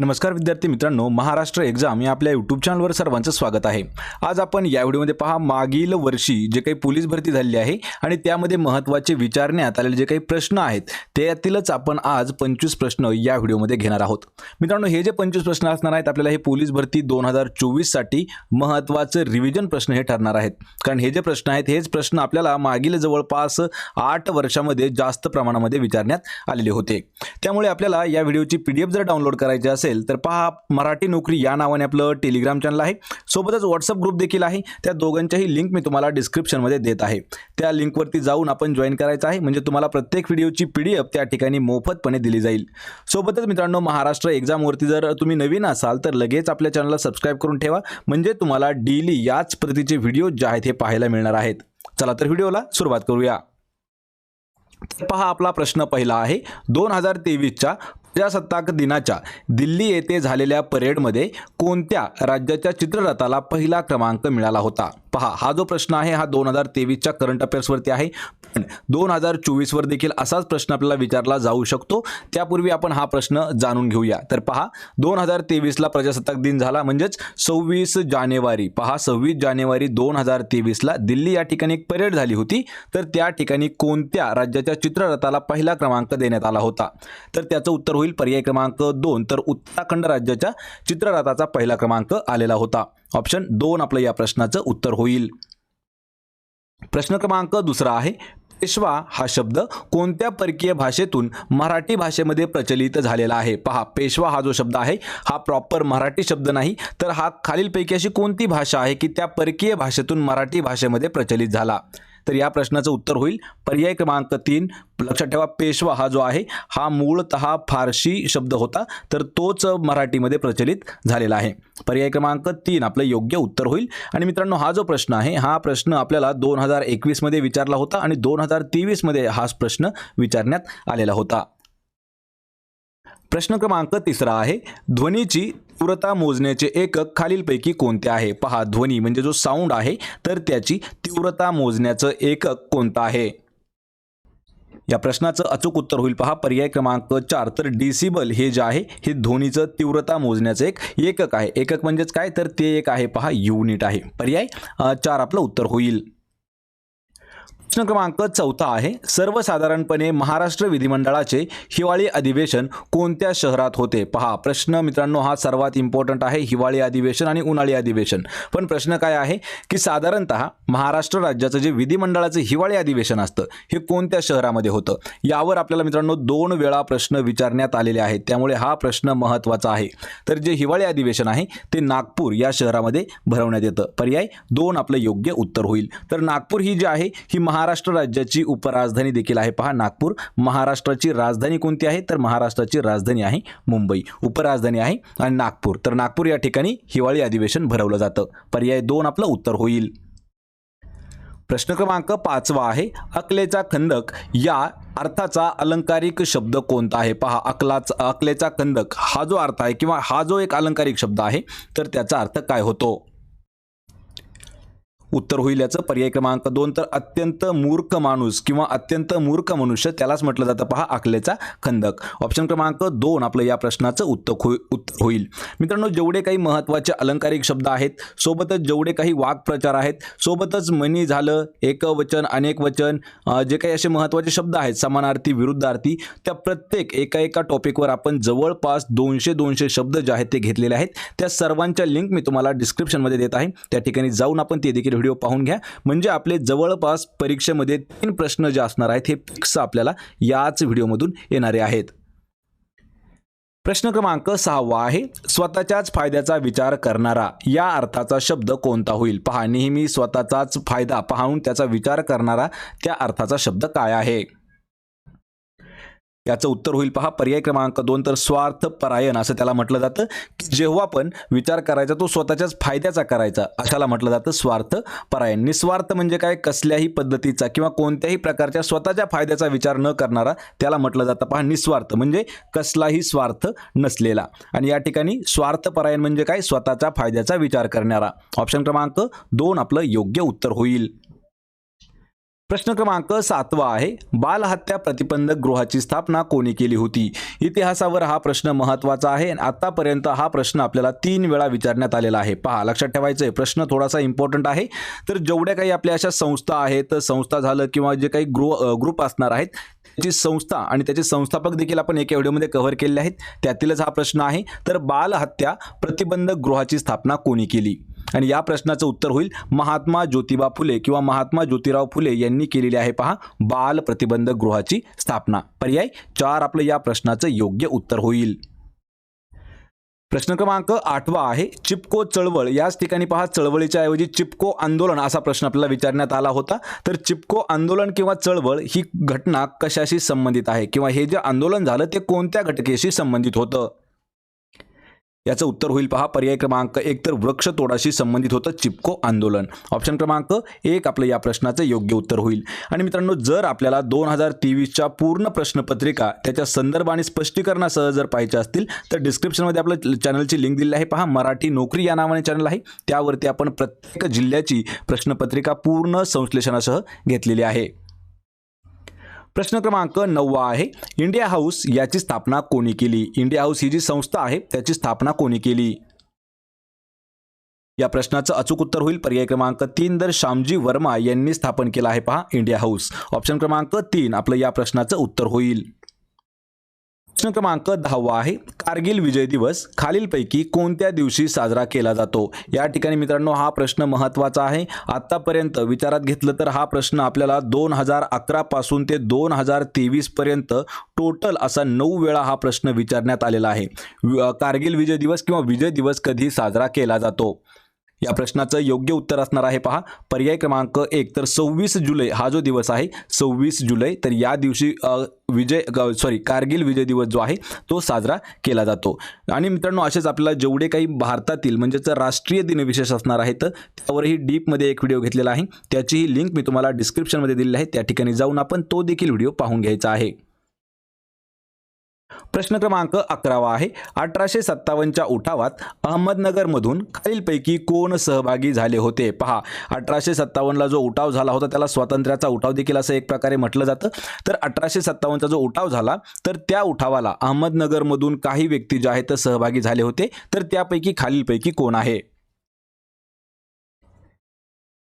नमस्कार विद्यार्थी मित्रांनो महाराष्ट्र एक्झाम या आपल्या यूट्यूब चॅनलवर सर्वांचं स्वागत आहे. आज आपण या व्हिडिओमध्ये पहा मागील वर्षी जे काही पोलीस भरती झालेली आहे आणि त्यामध्ये महत्त्वाचे विचारण्यात आलेले जे काही प्रश्न आहेत त्यातीलच आपण आज पंचवीस प्रश्न या व्हिडिओमध्ये घेणार आहोत. मित्रांनो हे जे पंचवीस प्रश्न असणार आहेत आपल्याला हे पोलीस भरती दोन हजार चोवीससाठी महत्त्वाचं रिव्हिजन प्रश्न हे ठरणार आहेत. कारण हे जे प्रश्न आहेत हेच प्रश्न आपल्याला मागील जवळपास आठ वर्षामध्ये जास्त प्रमाणामध्ये विचारण्यात आलेले होते. त्यामुळे आपल्याला या व्हिडिओची पी डी एफ जर डाउनलोड करायची असेल तर पहा मराठी नोकरी या नावाने आपलं टेलिग्राम चॅनल आहे. सोबतच व्हॉट्सअप ग्रुप देखील आहे. त्या दोघांच्याही लिंक मी तुम्हाला डिस्क्रिप्शनमध्ये देत आहे. त्या लिंकवरती जाऊन आपण जॉईन करायचं आहे. म्हणजे तुम्हाला प्रत्येक व्हिडिओची पी डी एफ त्या ठिकाणी मोफतपणे दिली जाईल. सोबतच मित्रांनो महाराष्ट्र एक्झामवरती जर तुम्ही नवीन असाल तर लगेच आपल्या चॅनलला सबस्क्राईब करून ठेवा. म्हणजे तुम्हाला डेली याच प्रतीचे व्हिडिओ जे आहेत हे पाहायला मिळणार आहेत. चला तर व्हिडिओला सुरुवात करूया. पहा आपला प्रश्न पहिला आहे. दोन हजार तेवीसच्या प्रजासत्ताक दिनाच्या दिल्ली येथे झालेल्या परेडमध्ये कोणत्या राज्याच्या चित्ररथाला पहिला क्रमांक मिळाला होता? पहा हा जो प्रश्न आहे हा दोन हजार तेवीसच्या करंट अफेअर्सवरती आहे. पण दोन हजार चोवीसवर देखील असाच प्रश्न आपल्याला विचारला जाऊ शकतो. त्यापूर्वी आपण हा प्रश्न जाणून घेऊया. तर पहा दोन हजार तेवीसला प्रजासत्ताक दिन झाला म्हणजेच सव्वीस जानेवारी. पहा सव्वीस जानेवारी दोन हजार तेवीसला दिल्ली या ठिकाणी एक परेड झाली होती. तर त्या ठिकाणी कोणत्या राज्याच्या चित्ररथाला पहिला क्रमांक देण्यात आला होता? तर त्याचं उत्तर होईल पर्याय क्रमांक दोन. तर उत्तराखंड राज्याच्या चित्ररथाचा पहिला क्रमांक आलेला होता. ऑप्शन दोन आपलं या प्रश्नाचं उत्तर होईल. प्रश्न क्रमांक दुसरा आहे पेशवा हा शब्द कोणत्या परकीय भाषेतून मराठी भाषेमध्ये प्रचलित झालेला आहे? पहा पेशवा हा जो शब्द आहे हा प्रॉपर मराठी शब्द नाही तर हा खालीलपैकी अशी कोणती भाषा आहे की त्या परकीय भाषेतून मराठी भाषेमध्ये प्रचलित झाला? तर या प्रश्नाचं उत्तर होईल. पर्याय क्रमांक तीन लक्षात ठेवा पेशवा हा जो आहे हा मूळतः फारशी शब्द होता तर तोच मराठीमध्ये प्रचलित झालेला आहे. पर्याय क्रमांक तीन आपलं योग्य उत्तर होईल. आणि मित्रांनो हा जो प्रश्न आहे हा प्रश्न आपल्याला दोन हजार एकवीसमध्ये विचारला होता आणि दोन हजार तेवीसमध्ये हा प्रश्न विचारण्यात आलेला होता. प्रश्न क्रमांक तिसरा आहे ध्वनीची तीव्रता मोजण्याचे एकक खालीलपैकी कोणते आहे? पहा ध्वनी म्हणजे जो साऊंड आहे तर त्याची तीव्रता मोजण्याचं एकक कोणतं आहे? या प्रश्नाचं अचूक उत्तर होईल पहा पर्याय क्रमांक चार. तर डिसिबल हे जे आहे हे ध्वनीचं तीव्रता मोजण्याचं एक एकक आहे. एकक म्हणजेच काय? तर ते एक आहे पहा युनिट आहे. पर्याय चार आपलं उत्तर होईल. प्रश्न क्रमांक चौथा आहे सर्वसाधारणपणे महाराष्ट्र विधिमंडळाचे हिवाळी अधिवेशन कोणत्या शहरात होते? पहा प्रश्न मित्रांनो हा सर्वात इम्पॉर्टंट आहे हिवाळी अधिवेशन आणि उन्हाळी अधिवेशन. पण प्रश्न काय आहे की साधारणतः महाराष्ट्र राज्याचं जे विधिमंडळाचं हिवाळी अधिवेशन असतं हे कोणत्या शहरामध्ये होतं? यावर आपल्याला मित्रांनो दोन वेळा प्रश्न विचारण्यात आलेले आहेत त्यामुळे हा प्रश्न महत्त्वाचा आहे. तर जे हिवाळी अधिवेशन आहे ते नागपूर या शहरामध्ये भरवण्यात येतं. पर्याय दोन आपलं योग्य उत्तर होईल. तर नागपूर ही जी आहे ही महा महाराष्ट्र राज्याची उपराजधानी देखील आहे. पहा नागपूर महाराष्ट्राची राजधानी कोणती आहे? तर महाराष्ट्राची राजधानी आहे मुंबई. उपराजधानी आहे आणि नागपूर. तर नागपूर या ठिकाणी हिवाळी अधिवेशन भरवलं जातं. पर्याय दोन आपलं उत्तर होईल. प्रश्न क्रमांक पाचवा आहे अकलेचा खंदक या अर्थाचा अलंकारिक शब्द कोणता आहे? पहा अकलाचा अकलेचा खंदक हा जो अर्थ आहे किंवा हा जो एक अलंकारिक शब्द आहे तर त्याचा अर्थ काय होतो? उत्तर होईल याचं. पर्याय क्रमांक दोन तर अत्यंत मूर्ख माणूस किंवा अत्यंत मूर्ख मनुष्य त्यालाच म्हटलं जातं. पहा आखलेचा खंदक. ऑप्शन क्रमांक दोन आपलं या प्रश्नाचं उत्तर हो उत्तर होईल. मित्रांनो जेवढे काही महत्त्वाचे अलंकारिक शब्द आहेत सोबतच जेवढे काही वाक्प्रचार आहेत सोबतच मनी झालं एकवचन अनेक वचन जे काही असे महत्त्वाचे शब्द आहेत समानार्थी विरुद्धार्थी त्या प्रत्येक एका एका टॉपिकवर आपण जवळपास दोनशे दोनशे शब्द जे आहेत ते घेतलेले आहेत. त्या सर्वांच्या लिंक मी तुम्हाला डिस्क्रिप्शनमध्ये देत आहे. त्या ठिकाणी जाऊन आपण ते देखील व्हिडिओ पाहून घ्या. म्हणजे आपले जवळपास परीक्षेमध्ये तीन प्रश्न जे असणार आहेत हे फिक्स आपल्याला याच व्हिडिओमधून येणारे आहेत. प्रश्न क्रमांक सहावा आहे स्वतःच्याच फायद्याचा विचार करणारा. या अर्थाचा शब्द कोणता होईल? पहा नेहमी स्वतःचाच फायदा पाहून त्याचा विचार करणारा त्या अर्थाचा शब्द काय आहे? याचं उत्तर होईल पहा. पर्याय क्रमांक दोन तर स्वार्थ परायण असं त्याला म्हटलं जातं. की जेव्हा पण विचार करायचा तो स्वतःच्याच फायद्याचा करायचा अशाला म्हटलं जातं स्वार्थ परायण. निस्वार्थ म्हणजे काय? कसल्याही पद्धतीचा किंवा कोणत्याही प्रकारच्या स्वतःच्या फायद्याचा विचार न करणारा त्याला म्हटलं जातं पहा. निस्वार्थ म्हणजे कसलाही स्वार्थ नसलेला. आणि या ठिकाणी स्वार्थ परायण म्हणजे काय? स्वतःच्या फायद्याचा विचार करणारा. ऑप्शन क्रमांक दोन आपलं योग्य उत्तर होईल. प्रश्न क्रमांक सातवा आहे बालहत्या प्रतिबंधक गृहाची स्थापना कोणी केली होती? इतिहासावर हा प्रश्न महत्त्वाचा आहे आणि आतापर्यंत हा प्रश्न आपल्याला तीन वेळा विचारण्यात आलेला आहे. पहा लक्षात ठेवायचं आहे प्रश्न थोडासा इम्पॉर्टंट आहे. तर जेवढ्या काही आपल्या अशा संस्था आहेत संस्था झालं किंवा जे काही ग्रो ग्रुप असणार आहेत त्याची संस्था आणि त्याचे संस्थापक देखील आपण एका व्हिडिओमध्ये कव्हर केलेले आहेत त्यातीलच हा प्रश्न आहे. तर बालहत्या प्रतिबंधक गृहाची स्थापना कोणी केली? आणि या प्रश्नाचं उत्तर होईल महात्मा ज्योतिबा फुले किंवा महात्मा ज्योतिराव फुले यांनी केलेली आहे पहा बाल प्रतिबंधक गृहाची स्थापना. पर्याय चार आपलं या प्रश्नाचं योग्य उत्तर होईल. प्रश्न क्रमांक आठवा आहे चिपको चळवळ. याच ठिकाणी पहा चळवळीच्या ऐवजी चिपको आंदोलन असा प्रश्न आपल्याला विचारण्यात आला होता. तर चिपको आंदोलन किंवा चळवळ ही घटना कशाशी संबंधित आहे? किंवा हे जे आंदोलन झालं ते कोणत्या घटकेशी संबंधित होतं? याचं उत्तर होईल पहा. पर्याय क्रमांक एक तर वृक्षतोडाशी संबंधित होतं चिपको आंदोलन. ऑप्शन क्रमांक एक आपलं या प्रश्नाचं योग्य उत्तर होईल. आणि मित्रांनो जर आपल्याला दोन हजार तेवीसच्या पूर्ण प्रश्नपत्रिका त्याच्या संदर्भ आणि स्पष्टीकरणासह जर पाहिजे असतील तर डिस्क्रिप्शनमध्ये आपल्या चॅनलची लिंक दिली आहे पहा. मराठी नोकरी या नावाने चॅनल आहे. त्यावरती आपण प्रत्येक जिल्ह्याची प्रश्नपत्रिका पूर्ण संश्लेषणासह घेतलेली आहे. प्रश्न क्रमांक नववा आहे इंडिया हाऊस याची स्थापना कोणी केली? इंडिया हाऊस ही जी संस्था आहे त्याची स्थापना कोणी केली? या प्रश्नाचं अचूक उत्तर होईल. पर्याय क्रमांक तीन तर श्यामजी वर्मा यांनी स्थापन केला आहे पहा इंडिया हाऊस. ऑप्शन क्रमांक तीन आपलं या प्रश्नाचं उत्तर होईल. प्रश्न क्रमांक दहावा आहे. कारगिल विजय दिवस खालीलपैकी कोणत्या दिवशी साजरा केला जातो? या ठिकाणी मित्रांनो हा प्रश्न महत्त्वाचा आहे. आत्तापर्यंत विचारात घेतलं तर हा प्रश्न आपल्याला दोन हजार अकरापासून ते दोन हजार तेवीसपर्यंत टोटल असा नऊ वेळा हा प्रश्न विचारण्यात आलेला आहे. कारगिल विजय दिवस किंवा विजय दिवस कधी साजरा केला जातो? या प्रश्नाचं योग्य उत्तर असणार आहे पहा. पर्याय क्रमांक एक तर सव्वीस जुलै हा जो दिवस आहे सव्वीस जुलै तर या दिवशी विजय सॉरी कारगिल विजय दिवस जो आहे तो साजरा केला जातो. आणि मित्रांनो असेच आपल्याला जेवढे काही भारतातील म्हणजेच राष्ट्रीय दिनविशेष असणार आहेत त्यावरही डीपमध्ये एक व्हिडिओ घेतलेला आहे. त्याचीही लिंक मी तुम्हाला डिस्क्रिप्शनमध्ये दिलेली आहे. त्या ठिकाणी जाऊन आपण तो देखील व्हिडिओ पाहून घ्यायचा आहे. प्रश्न क्रमांक अकरावा आहे. अठराशे सत्तावन्नच्या उठावात अहमदनगरमधून खालीलपैकी कोण सहभागी झाले होते? पहा अठराशे सत्तावन्नला जो उठाव झाला होता त्याला स्वातंत्र्याचा उठाव देखील असं एक प्रकारे म्हटलं जातं. तर अठराशे सत्तावन्नचा जो उठाव झाला तर त्या उठावाला अहमदनगरमधून काही व्यक्ती जे आहेत सहभागी झाले होते. तर त्यापैकी खालीलपैकी कोण आहे?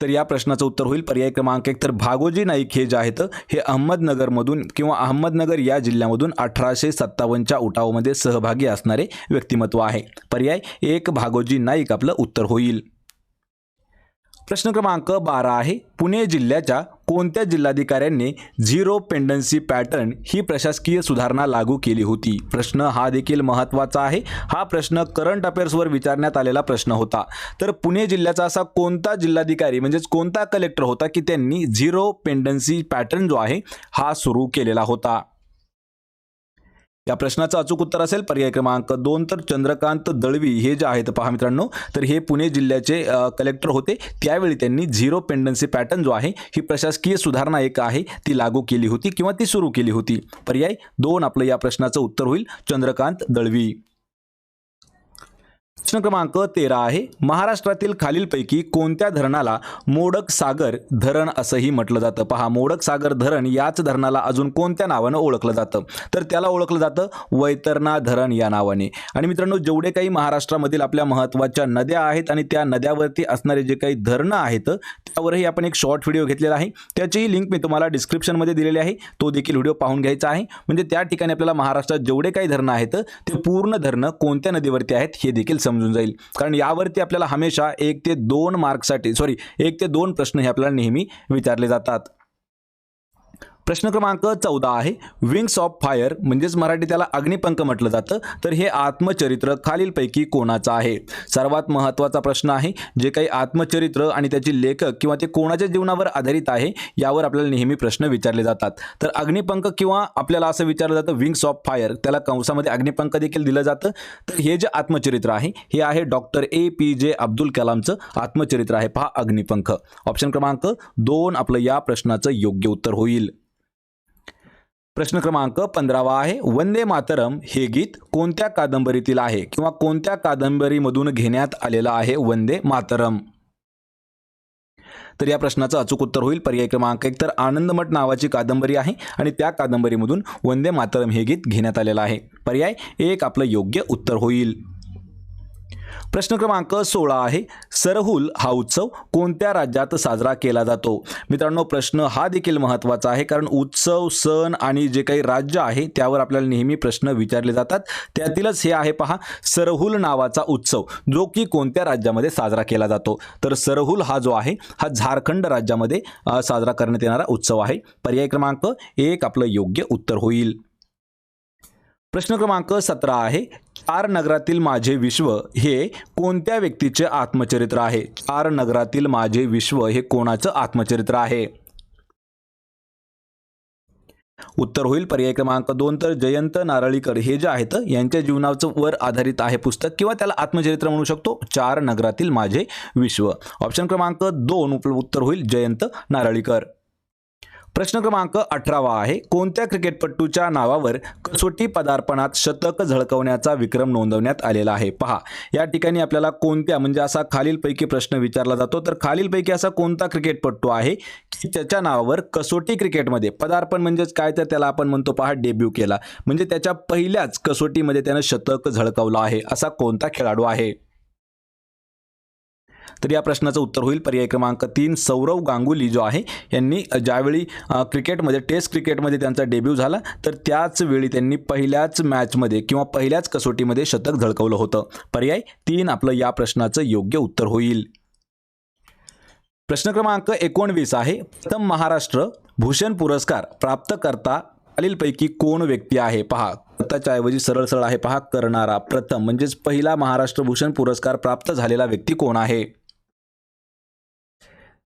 तर या प्रश्नाचं उत्तर होईल. पर्याय क्रमांक एक. तर भागोजी नाईक हे जे आहेत हे अहमदनगरमधून किंवा अहमदनगर या जिल्ह्यामधून अठराशे सत्तावन्नच्या उठावामध्ये सहभागी असणारे व्यक्तिमत्व आहे. पर्याय एक. भागोजी नाईक आपलं उत्तर होईल. प्रश्न क्रमांक बारा आहे. पुणे जिल्ह्याच्या कोणत्या जिल्हाधिकाऱ्यांनी झिरो पेंडन्सी पॅटर्न ही प्रशासकीय सुधारणा लागू केली होती? प्रश्न हा देखील महत्त्वाचा आहे. हा प्रश्न करंट अफेअर्सवर विचारण्यात आलेला प्रश्न होता. तर पुणे जिल्ह्याचा असा कोणता जिल्हाधिकारी म्हणजेच कोणता कलेक्टर होता की त्यांनी झिरो पेंडन्सी पॅटर्न जो आहे हा सुरू केलेला होता? या प्रश्नाचं अचूक उत्तर असेल पर्याय क्रमांक दोन तर चंद्रकांत दळवी हे जे आहेत पहा मित्रांनो तर हे पुणे जिल्ह्याचे कलेक्टर होते. त्यावेळी त्यांनी झिरो पेंडन्सी पॅटर्न जो आहे ही प्रशासकीय सुधारणा एक आहे ती लागू केली होती किंवा ती सुरू केली होती. पर्याय दोन आपलं या प्रश्नाचं उत्तर होईल. चंद्रकांत दळवी. प्रश्न क्रमांक तेरा आहे. महाराष्ट्रातील खालीलपैकी कोणत्या धरणाला मोडक सागर धरण असंही म्हटलं जातं? पहा मोडक सागर धरण याच धरणाला अजून कोणत्या नावानं ओळखलं जातं? तर त्याला ओळखलं जातं वैतरणा धरण या नावाने. आणि मित्रांनो जेवढे काही महाराष्ट्रामधील आपल्या महत्त्वाच्या नद्या आहेत आणि त्या नद्यावरती असणारे जे काही धरणं आहेत त्यावरही आपण एक शॉर्ट व्हिडिओ घेतलेला आहे. त्याचीही लिंक मी तुम्हाला डिस्क्रिप्शनमध्ये दिलेली आहे. तो देखील व्हिडिओ पाहून घ्यायचा आहे. म्हणजे त्या ठिकाणी आपल्याला महाराष्ट्रात जेवढे काही धरणं आहेत ते पूर्ण धरणं कोणत्या नदीवरती आहेत हे देखील समजून जाईल. कारण यावरती आपल्याला हमेशा एक ते दोन मार्कसाठी सॉरी एक ते दोन प्रश्न हे आपल्याला नेहमी विचारले जातात. प्रश्न क्रमांक चौदा आहे. विंग्स ऑफ फायर म्हणजेच मराठी त्याला अग्निपंख म्हटलं जातं. तर हे आत्मचरित्र खालीलपैकी कोणाचं आहे? सर्वात महत्त्वाचा प्रश्न आहे जे काही आत्मचरित्र आणि त्याची लेखक किंवा ते कोणाच्या जीवनावर आधारित आहे यावर आपल्याला नेहमी प्रश्न विचारले जातात. तर अग्निपंख किंवा आपल्याला असं विचारलं जातं विंग्स ऑफ फायर त्याला कंसामध्ये अग्निपंख देखील दिलं जातं. तर हे जे आत्मचरित्र आहे हे आहे डॉक्टर ए पी जे अब्दुल कलामचं आत्मचरित्र आहे. पहा अग्निपंख. ऑप्शन क्रमांक दोन आपलं या प्रश्नाचं योग्य उत्तर होईल. प्रश्न क्रमांक पंधरावा आहे वंदे मातरम हे गीत कोणत्या कादंबरीतील आहे किंवा कोणत्या कादंबरीमधून घेण्यात आलेलं आहे वंदे मातरम? तर या प्रश्नाचं अचूक उत्तर होईल. पर्याय क्रमांक एक तर आनंदमठ नावाची कादंबरी आहे आणि त्या कादंबरीमधून वंदे मातरम हे गीत घेण्यात आलेलं आहे. पर्याय एक आपलं योग्य उत्तर होईल. प्रश्न क्रमांक सोळा आहे. सरहुल हा उत्सव कोणत्या राज्यात साजरा केला जातो? मित्रांनो प्रश्न हा देखील महत्त्वाचा आहे कारण उत्सव सण आणि जे काही राज्य आहे त्यावर आपल्याला नेहमी प्रश्न विचारले जातात. त्यातीलच हे आहे पहा सरहुल नावाचा उत्सव जो की कोणत्या राज्यामध्ये साजरा केला जातो? तर सरहुल हा जो आहे हा झारखंड राज्यामध्ये साजरा करण्यात येणारा उत्सव आहे. पर्याय क्रमांक एक आपलं योग्य उत्तर होईल. प्रश्न क्रमांक सतरा आहे चार नगरातील माझे विश्व हे कोणत्या व्यक्तीचे आत्मचरित्र आहे? चार नगरातील माझे विश्व हे कोणाचं आत्मचरित्र आहे? उत्तर होईल पर्याय क्रमांक दोन. तर जयंत नारळीकर हे जे आहेत यांच्या जीवनाचं वर आधारित आहे पुस्तक किंवा त्याला आत्मचरित्र म्हणू शकतो चार नगरातील माझे विश्व. ऑप्शन क्रमांक दोन उप- उत्तर होईल जयंत नारळीकर. प्रश्न क्रमांक अठरावा आहे. कोणत्या क्रिकेटपटूच्या नावावर कसोटी पदार्पणात शतक झळकवण्याचा विक्रम नोंदवण्यात आलेला आहे? पहा. या ठिकाणी आपल्याला कोणत्या म्हणजे असा खालीलपैकी प्रश्न विचारला जातो. तर खालीलपैकी असा कोणता क्रिकेटपटू आहे की त्याच्या नावावर कसोटी क्रिकेटमध्ये पदार्पण म्हणजेच काय? तर त्याला आपण म्हणतो पहा डेब्यू केला. म्हणजे त्याच्या पहिल्याच कसोटीमध्ये त्यानं शतक झळकवलं आहे. असा कोणता खेळाडू आहे? तर या प्रश्नाचं उत्तर होईल. पर्याय क्रमांक तीन सौरव गांगुली जो आहे यांनी ज्यावेळी क्रिकेटमध्ये टेस्ट क्रिकेटमध्ये त्यांचा डेब्यू झाला तर त्याच वेळी त्यांनी पहिल्याच मॅचमध्ये किंवा पहिल्याच कसोटीमध्ये शतक झळकवलं होतं. पर्याय तीन आपलं या प्रश्नाचं योग्य उत्तर होईल. प्रश्न क्रमांक एकोणवीस आहे. प्रथम महाराष्ट्र भूषण पुरस्कार प्राप्तकर्ता खालीलपैकी कोण व्यक्ती आहे? पहा त्याच्याऐवजी ऐवजी सरळ सरळ आहे. पहा करणारा प्रथम म्हणजेच पहिला महाराष्ट्र भूषण पुरस्कार प्राप्त झालेला व्यक्ती कोण आहे?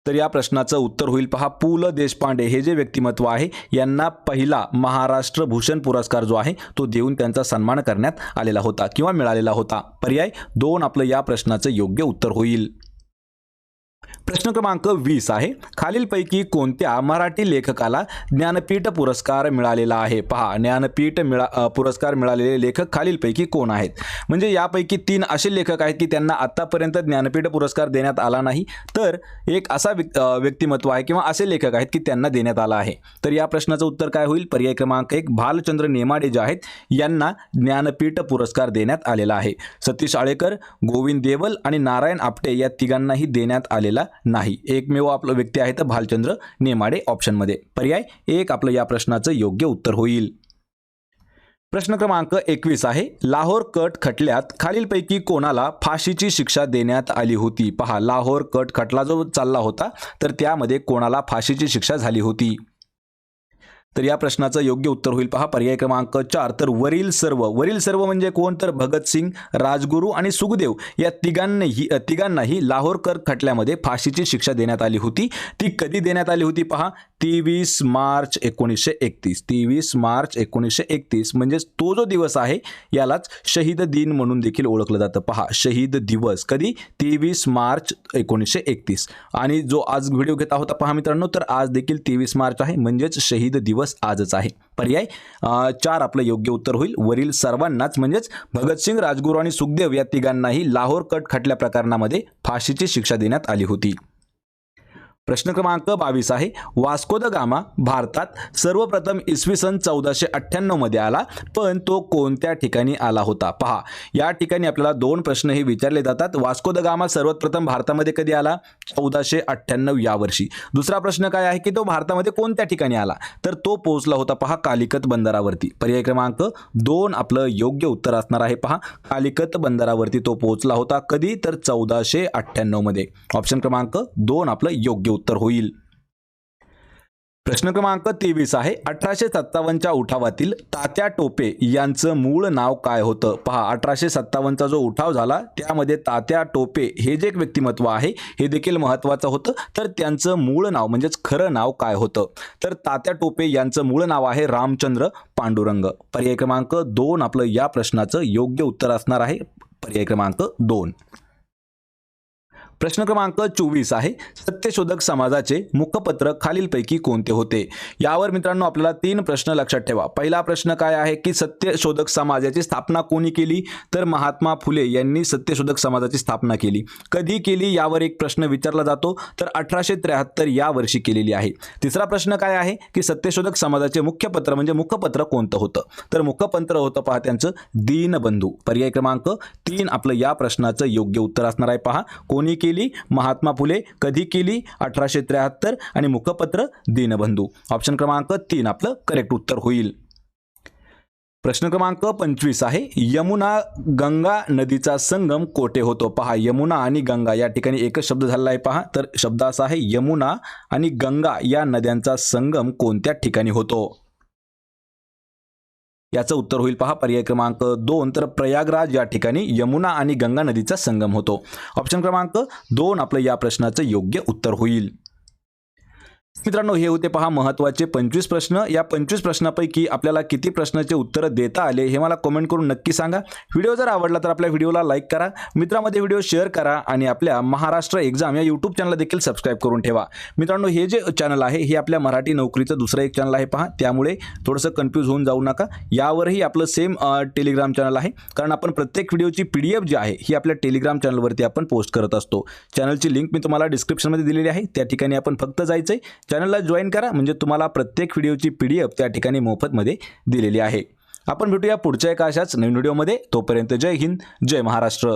तर या प्रश्नाचं उत्तर होईल. पहा पु ल देशपांडे हे जे व्यक्तिमत्व आहे यांना पहिला महाराष्ट्र भूषण पुरस्कार जो आहे तो देऊन त्यांचा सन्मान करण्यात आलेला होता किंवा मिळालेला होता. पर्याय दोन आपलं या प्रश्नाचं योग्य उत्तर होईल. प्रश्न क्रमांक वीस आहे. खालीलपैकी कोणत्या मराठी लेखकाला ज्ञानपीठ पुरस्कार मिळालेला आहे? पहा ज्ञानपीठ मिळा पुरस्कार मिळालेले लेखक खालीलपैकी कोण आहेत? म्हणजे यापैकी तीन असे लेखक आहेत की त्यांना आत्तापर्यंत ज्ञानपीठ पुरस्कार देण्यात आला नाही तर एक असा व्यक्- व्यक्तिमत्व आहे किंवा असे लेखक आहेत की त्यांना देण्यात आला आहे. तर या प्रश्नाचं उत्तर काय होईल? पर्याय क्रमांक एक भालचंद्र नेमाडे जे आहेत यांना ज्ञानपीठ पुरस्कार देण्यात आलेला आहे. सतीश आळेकर गोविंद देवल आणि नारायण आपटे या तिघांनाही देण्यात आलेला नाही. एकमेव आपलं व्यक्ती आहे तर भालचंद्र नेमाडे ऑप्शनमध्ये. पर्याय एक आपलं या प्रश्नाचं योग्य उत्तर होईल. प्रश्न क्रमांक एकवीस आहे. लाहोर कट खटल्यात खालीलपैकी कोणाला फाशीची शिक्षा देण्यात आली होती? पहा लाहोर कट खटला जो चालला होता तर त्यामध्ये कोणाला फाशीची शिक्षा झाली होती? तर या प्रश्नाचं योग्य उत्तर होईल. पहा पर्याय क्रमांक चार. तर वरील सर्व वरील सर्व म्हणजे कोण? तर भगतसिंग राजगुरू आणि सुखदेव या तिघांनाही तिघांनाही लाहोरकर खटल्यामध्ये फाशीची शिक्षा देण्यात आली होती. ती कधी देण्यात आली होती पहा? तेवीस मार्च एकोणीसशे एकतीस. तेवीस मार्च एकोणीसशे एकतीस म्हणजेच तो जो दिवस आहे यालाच शहीद दिन म्हणून देखील ओळखलं जातं. पहा शहीद दिवस कधी? तेवीस मार्च एकोणीसशे एकतीस. आणि जो आज व्हिडिओ घेत आहोत पहा मित्रांनो तर आज देखील तेवीस मार्च आहे. म्हणजेच शहीद दिवस आजच आहे. पर्याय? चार आपलं योग्य उत्तर होईल. वरील सर्वांनाच म्हणजेच भगतसिंग राजगुरू आणि सुखदेव या तिघांनाही लाहोर कट खटल्या प्रकरणामध्ये फाशीची शिक्षा देण्यात आली होती. प्रश्न क्रमांक बावीस आहे. वास्को द गामा भारतात सर्वप्रथम इसवी सन चौदाशे अठ्ठ्याण्णवमध्ये आला पण तो कोणत्या ठिकाणी आला होता? पहा या ठिकाणी आपल्याला दोन प्रश्न हे विचारले जातात. वास्को द गामा सर्वप्रथम भारतामध्ये कधी आला? चौदाशे अठ्ठ्याण्णव या वर्षी. दुसरा प्रश्न काय आहे की तो भारतामध्ये कोणत्या ठिकाणी आला? तर तो पोहोचला होता पहा कालिकत बंदरावरती. पर्याय क्रमांक दोन आपलं योग्य उत्तर असणार आहे पहा. कालिकत बंदरावरती तो पोहोचला होता कधी? तर चौदाशे अठ्ठ्याण्णवमध्ये ऑप्शन क्रमांक दोन आपलं योग्य उत्तर होईल. प्रश्न क्रमांक तेवीस आहे. अठराशे सत्तावन्नच्या उठावातील तात्या टोपे यांचं मूळ नाव काय होतं? पहा अठराशे सत्तावन्नचा जो उठाव झाला त्यामध्ये तात्या टोपे हे जे एक व्यक्तिमत्व आहे हे देखील महत्त्वाचं होतं. तर त्यांचं मूळ नाव म्हणजेच खरं नाव काय होतं? तर तात्या टोपे यांचं मूळ नाव आहे रामचंद्र पांडुरंग. पर्याय क्रमांक दोन आपलं या प्रश्नाचं योग्य उत्तर असणार आहे. पर्याय क्रमांक दोन. प्रश्न क्रमांक चोवीस आहे. सत्यशोधक समाजाचे मुखपत्र खालीलपैकी कोणते होते? यावर मित्रांनो आपल्याला तीन प्रश्न लक्षात ठेवा. पहिला प्रश्न काय आहे की सत्यशोधक समाजाची स्थापना कोणी केली? तर महात्मा फुले यांनी सत्यशोधक समाजाची स्थापना केली. कधी केली? यावर एक प्रश्न विचारला जातो. तर अठराशे त्र्याहत्तर या वर्षी केलेली आहे. तिसरा प्रश्न काय आहे की सत्यशोधक समाजाचे मुख्य पत्र म्हणजे मुखपत्र कोणतं होतं? तर मुखपत्र होतं पहा त्यांचं दीनबंधू. पर्याय क्रमांक तीन आपलं या प्रश्नाचं योग्य उत्तर असणार आहे. पहा कोणी केली महात्मा फुले कधी केली? अठराशे त्र्याहत्तर आणि मुखपत्र दीनबंधू. ऑप्शन क्रमांक तीन आपलं करेक्ट उत्तर होईल. प्रश्न क्रमांक पंचवीस आहे. यमुना गंगा नदीचा संगम कोठे होतो? पहा यमुना आणि गंगा या ठिकाणी एकच शब्द झालेला आहे पहा. तर शब्द असा आहे यमुना आणि गंगा या नद्यांचा संगम कोणत्या ठिकाणी होतो? याचं उत्तर होईल पहा. पर्याय क्रमांक दोन. तर प्रयागराज या ठिकाणी यमुना आणि गंगा नदीचा संगम होतो. ऑप्शन क्रमांक दोन आपलं या प्रश्नाचं योग्य उत्तर होईल. मित्रांनो हे होते पहा महत्त्वाचे पंचवीस प्रश्न. या पंचवीस प्रश्नापैकी आपल्याला किती प्रश्नाचे उत्तरं देता आले हे मला कमेंट करून नक्की सांगा. व्हिडिओ जर आवडला तर आपल्या व्हिडिओला लाईक करा. मित्रामध्ये व्हिडिओ शेअर करा आणि आपल्या महाराष्ट्र एक्झाम या यूट्यूब चॅनलला देखील सबस्क्राईब करून ठेवा. मित्रांनो हे जे चॅनल आहे हे आपल्या मराठी नोकरीचं दुसरं एक चॅनल आहे पहा. त्यामुळे थोडंसं कन्फ्यूज होऊन जाऊ नका. यावरही आपलं सेम टेलिग्राम चॅनल आहे. कारण आपण प्रत्येक व्हिडिओची पी डी एफ जी आहे ही आपल्या टेलिग्राम चॅनलवरती आपण पोस्ट करत असतो. चॅनलची लिंक मी तुम्हाला डिस्क्रिप्शनमध्ये दिलेली आहे. त्या ठिकाणी आपण फक्त जायचं आहे चॅनलला जॉईन करा म्हणजे तुम्हाला प्रत्येक व्हिडिओची पी डी एफ त्या ठिकाणी मोफतमध्ये दिलेली आहे. आपण भेटूया पुढच्या एका अशाच नवीन व्हिडिओमध्ये. तोपर्यंत जय हिंद जय महाराष्ट्र.